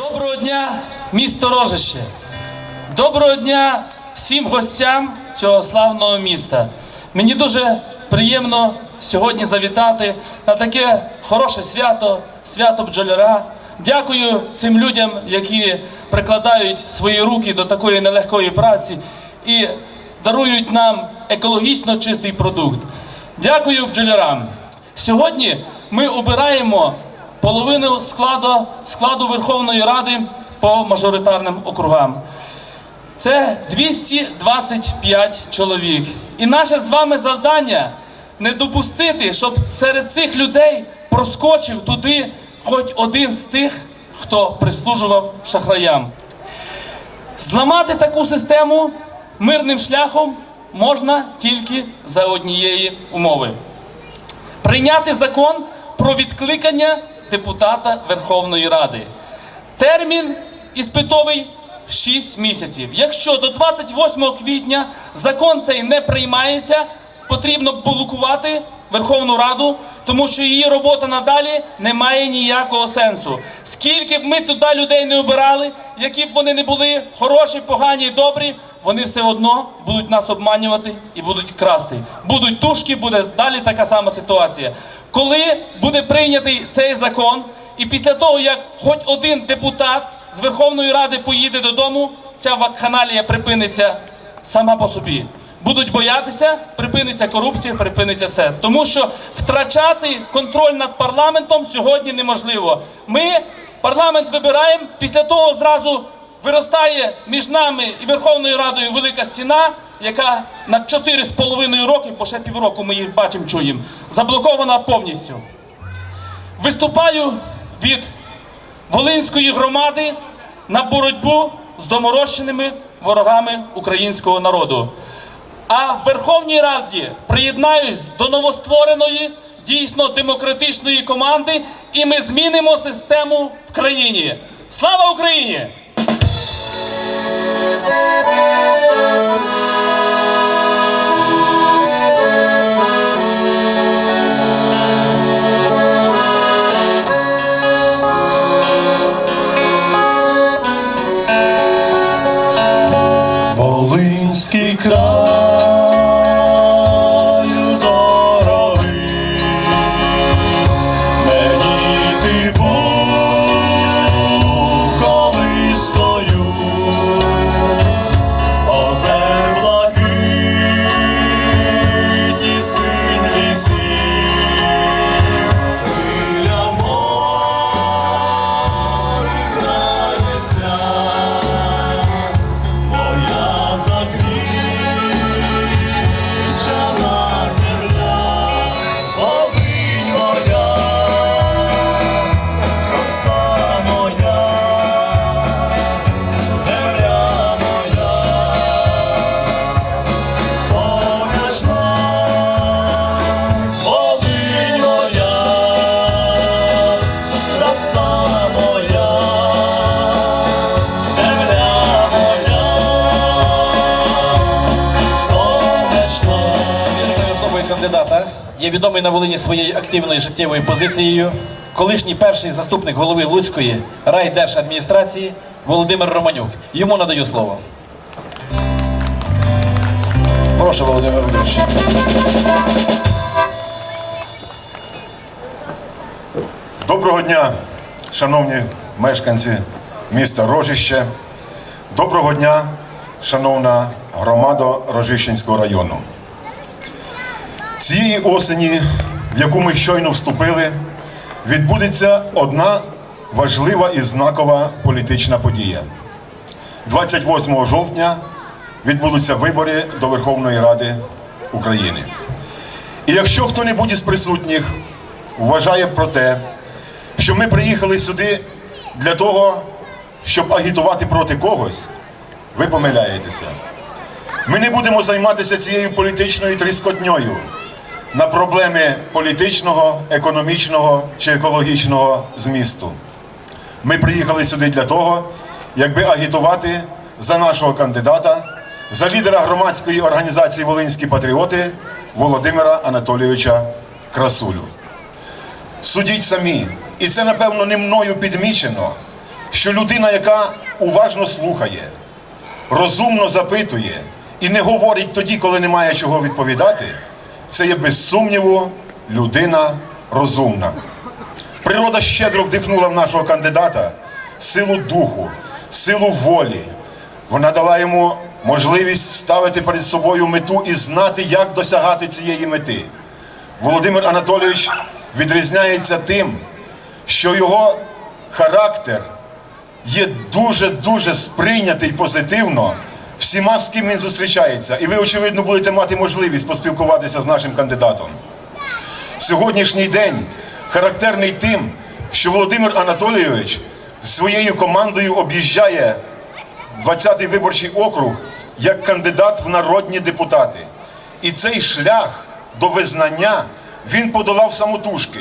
Доброго дня, місто Рожище. Доброго дня всім гостям цього славного міста. Мені дуже приємно сьогодні завітати на таке хороше свято, свято бджоляра. Дякую цим людям, які прикладають свої руки до такої нелегкої праці і дарують нам екологічно чистий продукт. Дякую бджолярам. Сьогодні ми обираємо половину складу, складу Верховної Ради по мажоритарним округам. Це 225 чоловік. І наше з вами завдання не допустити, щоб серед цих людей проскочив туди хоч один з тих, хто прислужував шахраям. Зламати таку систему мирним шляхом можна тільки за однієї умови прийняти закон про відкликання депутата Верховної Ради. Термін іспитовий 6 місяців. Якщо до 28 квітня закон цей не приймається, потрібно блокувати Верховну Раду, тому що її робота надалі не має ніякого сенсу. Скільки б ми туди людей не обирали, які б вони не були хороші, погані, добрі, вони все одно будуть нас обманювати і будуть красти. Будуть тушки, буде далі така сама ситуація. Коли буде прийнятий цей закон, і після того, як хоч один депутат з Верховної Ради поїде додому, ця вакханалія припиниться сама по собі. Будуть боятися, припиниться корупція, припиниться все. Тому що втрачати контроль над парламентом сьогодні неможливо. Ми парламент вибираємо, після того зразу виростає між нами і Верховною Радою велика стіна, яка на 4,5 роки, бо ще півроку ми їх бачимо, чуємо, заблокована повністю. Виступаю від Волинської громади на боротьбу з доморощеними ворогами українського народу. А в Верховній Раді приєднаюсь до новоствореної дійсно демократичної команди, і ми змінимо систему в країні. Слава Україні! Відомий на Волині своєю активною життєвою позицією. Колишній перший заступник голови Луцької райдержадміністрації Володимир Романюк. Йому надаю слово. Прошу, Володимир Володимирович. Доброго дня, шановні мешканці міста Рожище. Доброго дня, шановна громада Рожищенського району. Цієї осені, в яку ми щойно вступили, відбудеться одна важлива і знакова політична подія. 28 жовтня відбудуться вибори до Верховної Ради України. І якщо хто-небудь із присутніх вважає про те, що ми приїхали сюди для того, щоб агітувати проти когось, ви помиляєтеся. Ми не будемо займатися цією політичною тріскотньою на проблеми політичного, економічного чи екологічного змісту. Ми приїхали сюди для того, якби агітувати за нашого кандидата, за лідера громадської організації Волинські патріоти Володимира Анатолійовича Красулю. Судіть самі. І це, напевно, не мною підмічено, що людина, яка уважно слухає, розумно запитує і не говорить тоді, коли немає чого відповідати, це є без сумніву людина розумна. Природа щедро вдихнула в нашого кандидата силу духу, силу волі. Вона дала йому можливість ставити перед собою мету і знати, як досягати цієї мети. Володимир Анатолійович відрізняється тим, що його характер є дуже-дуже сприйнятий позитивно всіма, з ким він зустрічається. І ви, очевидно, будете мати можливість поспілкуватися з нашим кандидатом. Сьогоднішній день характерний тим, що Володимир Анатолійович з своєю командою об'їжджає 20-й виборчий округ як кандидат в народні депутати. І цей шлях до визнання він подолав самотужки,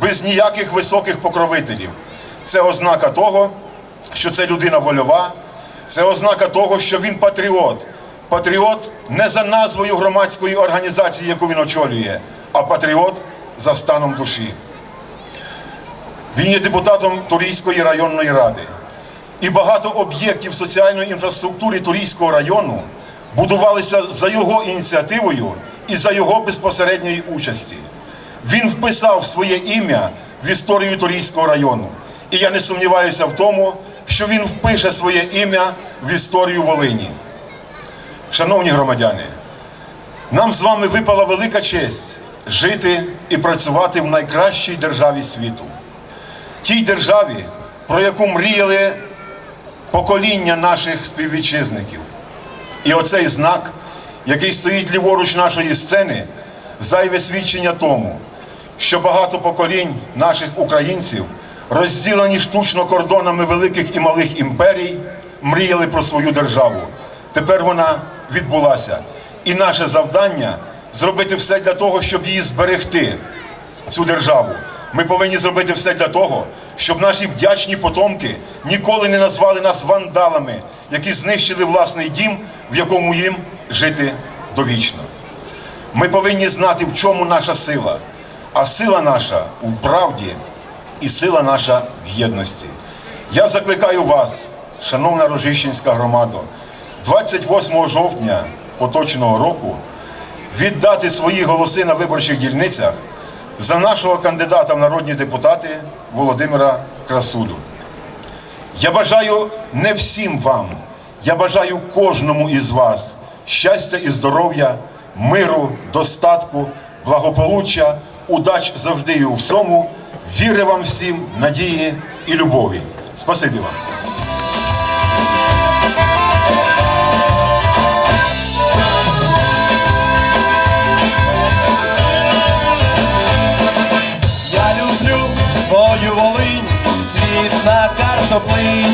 без ніяких високих покровителів. Це ознака того, що це людина вольова, це ознака того, що він патріот. Патріот не за назвою громадської організації, яку він очолює, а патріот за станом душі. Він є депутатом Турійської районної ради. І багато об'єктів соціальної інфраструктури Турійського району будувалися за його ініціативою і за його безпосередньої участі. Він вписав своє ім'я в історію Турійського району. І я не сумніваюся в тому, що він впише своє ім'я в історію Волині. Шановні громадяни, нам з вами випала велика честь жити і працювати в найкращій державі світу. Тій державі, про яку мріяли покоління наших співвітчизників. І оцей знак, який стоїть ліворуч нашої сцени, зайве свідчення тому, що багато поколінь наших українців, розділені штучно кордонами великих і малих імперій, мріяли про свою державу. Тепер вона відбулася. І наше завдання зробити все для того, щоб її зберегти, цю державу. Ми повинні зробити все для того, щоб наші вдячні потомки ніколи не назвали нас вандалами, які знищили власний дім, в якому їм жити довічно. Ми повинні знати, в чому наша сила. А сила наша в правді і сила наша в єдності. Я закликаю вас, шановна Рожищенська громада, 28 жовтня поточного року віддати свої голоси на виборчих дільницях за нашого кандидата в народні депутати Володимира Красулю. Я бажаю не всім вам, я бажаю кожному із вас щастя і здоров'я, миру, достатку, благополуччя, удач завжди і у всьому, віри вам всім, надії і любові. Спасибі вам. Я люблю свою Волинь, цвіт на картоплині,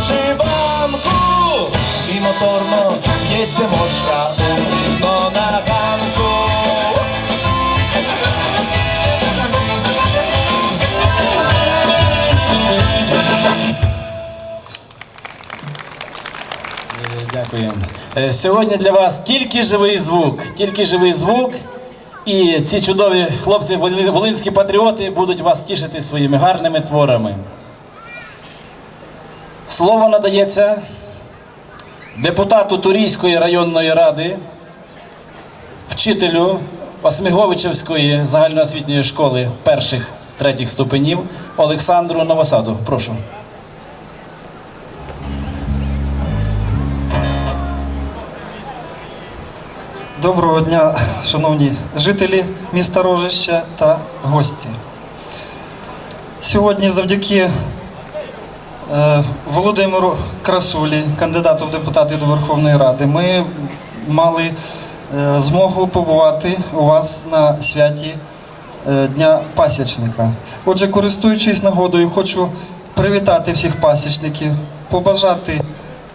вишиванку, і моторно б'ється мошка у вікно на ганку. Дякую. Е, Сьогодні для вас тільки живий звук, тільки живий звук. І ці чудові хлопці, волинські патріоти, будуть вас тішити своїми гарними творами. Слово надається депутату Турійської районної ради, вчителю Осміговичевської загальноосвітньої школи перших третіх ступенів Олександру Новосаду. Прошу. Доброго дня, шановні жителі міста Рожище та гості. Сьогодні завдяки Володимиру Красулі, кандидату в депутати до Верховної Ради, ми мали е, змогу побувати у вас на святі е, Дня пасічника. Отже, користуючись нагодою, хочу привітати всіх пасічників, побажати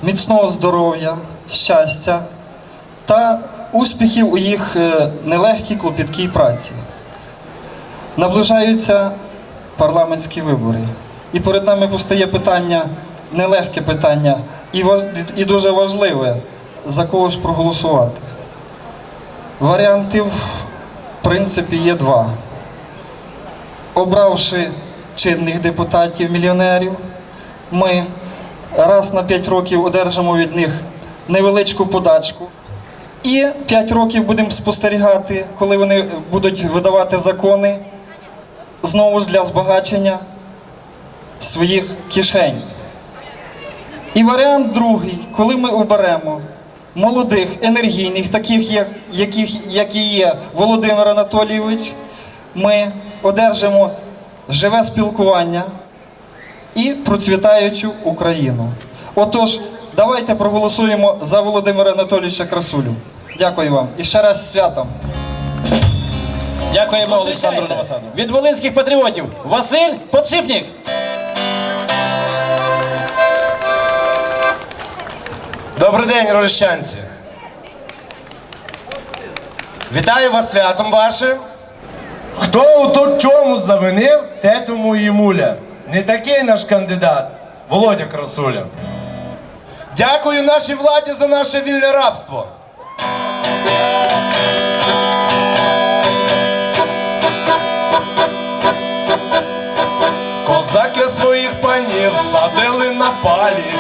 міцного здоров'я, щастя та успіхів у їх е, нелегкій клопіткій праці. Наближаються парламентські вибори. І перед нами постає питання, нелегке питання, і, важ- і дуже важливе, за кого ж проголосувати. Варіантів, в принципі, є два. Обравши чинних депутатів, мільйонерів, ми раз на 5 років одержимо від них невеличку подачку. І 5 років будемо спостерігати, коли вони будуть видавати закони знову ж для збагачення своїх кишень. І варіант другий, коли ми оберемо молодих, енергійних, таких, як, яких, як і є Володимир Анатолійович, ми одержимо живе спілкування і процвітаючу Україну. Отож, давайте проголосуємо за Володимира Анатолійовича Красулю. Дякую вам. І ще раз святом. Дякуємо Олександру Новосаду. Від волинських патріотів Василь Подшипник. Добрий день, рожищанці. Вітаю вас святом вашим. Хто у тут чому завинив, те тому і муля. Не такий наш кандидат, Володя Красуля. Дякую нашій владі за наше вільне рабство. Козаки своїх панів садили на палі,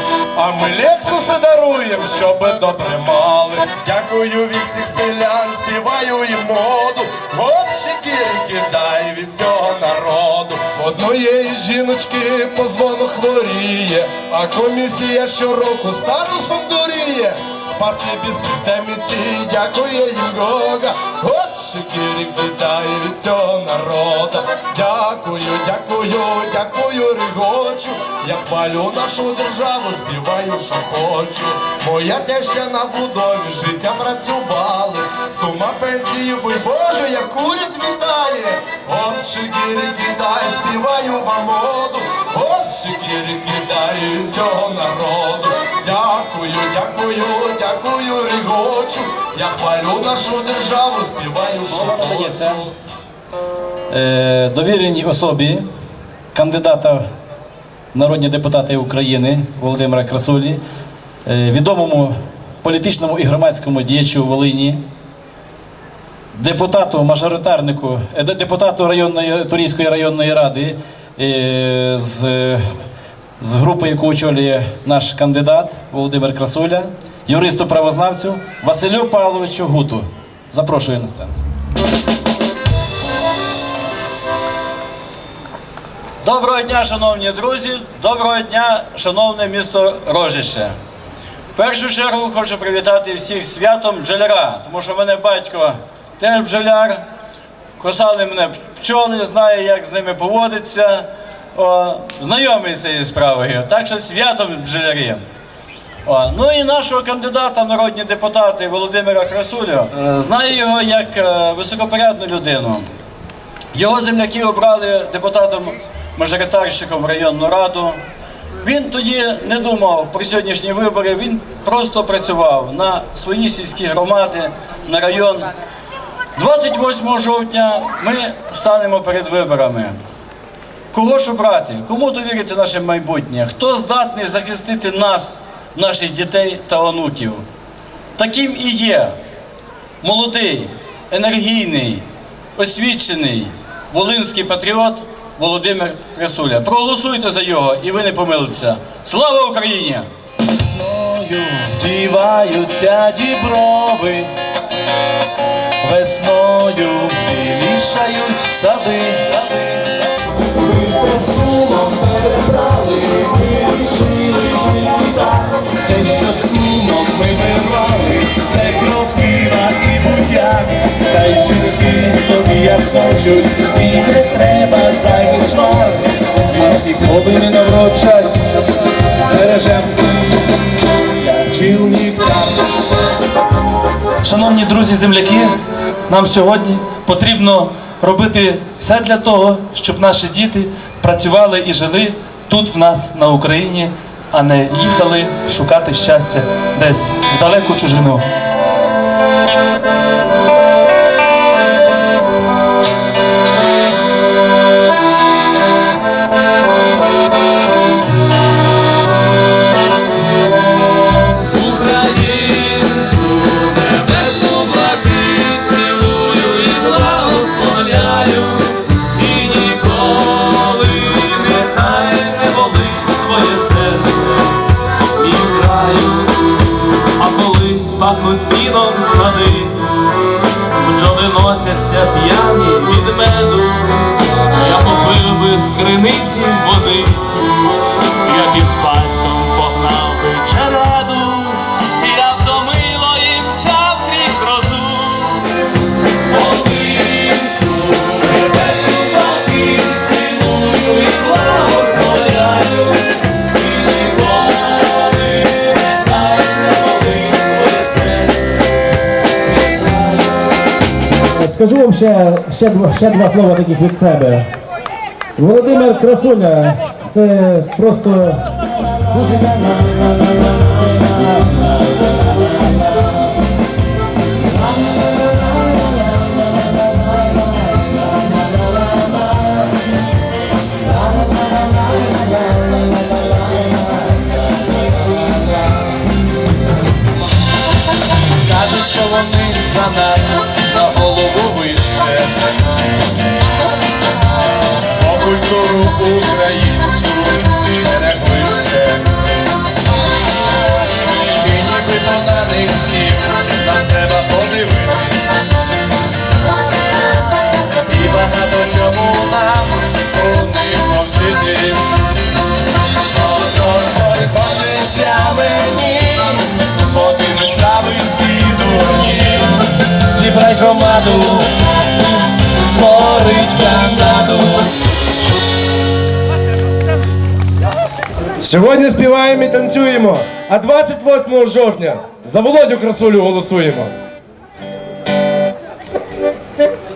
а ми лексуси даруєм, щоб дотримали. Дякую від всіх селян, співаю і моду. Гопщики кидай від цього народу. Одної жіночки по дзвону хворіє, а комісія щороку статусом дуріє. Спасибі системі цій, дякує їм Бога. Гопщики кидай від цього народу. Дякую, дякую, дякую, регочу. Я хвалю нашу державу, співаю, що хочу. Моя теща на будові життя працювали. Сума пенсії, ви Боже, як уряд вітає. От шикірі кидай, співаю вам моду. От шикірі кидаю з цього народу. Дякую, дякую, дякую, регочу. Я хвалю нашу державу, співаю, що хочу. Е, довіреній особі кандидата в народні депутати України Володимира Красулі, е, відомому політичному і громадському діячу Волині, депутату мажоритарнику, е, депутату районної Турійської районної ради е, з, з групи, яку очолює наш кандидат Володимир Красуля, юристу правознавцю Василю Павловичу Гуту. Запрошую на сцену. Доброго дня, шановні друзі! Доброго дня, шановне місто Рожище. В першу чергу хочу привітати всіх святом бджоляра, тому що мене батько теж бджоляр, косали мене пчоли, знає, як з ними поводиться, О, знайомий з цією справою. Так що святом бджолярів. О, ну і нашого кандидата народні депутати Володимира Красулю. Е, Знаю його як е, високопорядну людину. Його земляки обрали депутатом мажоритарщиком в районну раду. Він тоді не думав про сьогоднішні вибори, він просто працював на свої сільські громади, на район. 28 жовтня ми станемо перед виборами. Кого ж обрати? Кому довірити наше майбутнє? Хто здатний захистити нас, наших дітей та онуків? Таким і є молодий, енергійний, освічений волинський патріот Володимир Красуля. Проголосуйте за його, і ви не помилитеся. Слава Україні! Вдіваються діброви, весною білішають сади. Ми кумом перебрали, це кропива і будяк, та й жінки собі як хочуть, і не треба зайвий шмар, нас ніколи не наврочать, збережем для бджілника. Шановні друзі-земляки, нам сьогодні потрібно робити все для того, щоб наші діти працювали і жили тут в нас на Україні а не їхали шукати щастя десь в далеку чужину. Скажу вам ще ще, ще два слова таких від себе. Володимир Красуля це просто дуже. Кажуть, що вони за нас. громаду, створить Канаду. Сьогодні співаємо і танцюємо, а 28 жовтня за володю красулю голосуємо.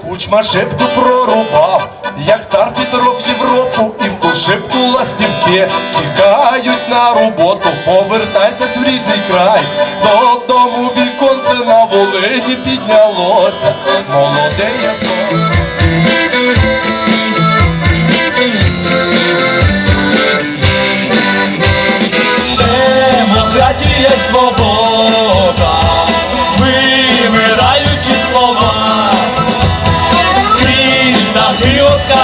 Кучма шибку прорубав, як тар Петров Європу і в пошипку ластівки тікають на роботу, повертайтесь в рідний край, додому віконце на волині піднялося, молоде ясо. Демократія й свобода, вимираючи слова. Скрізь на гілка.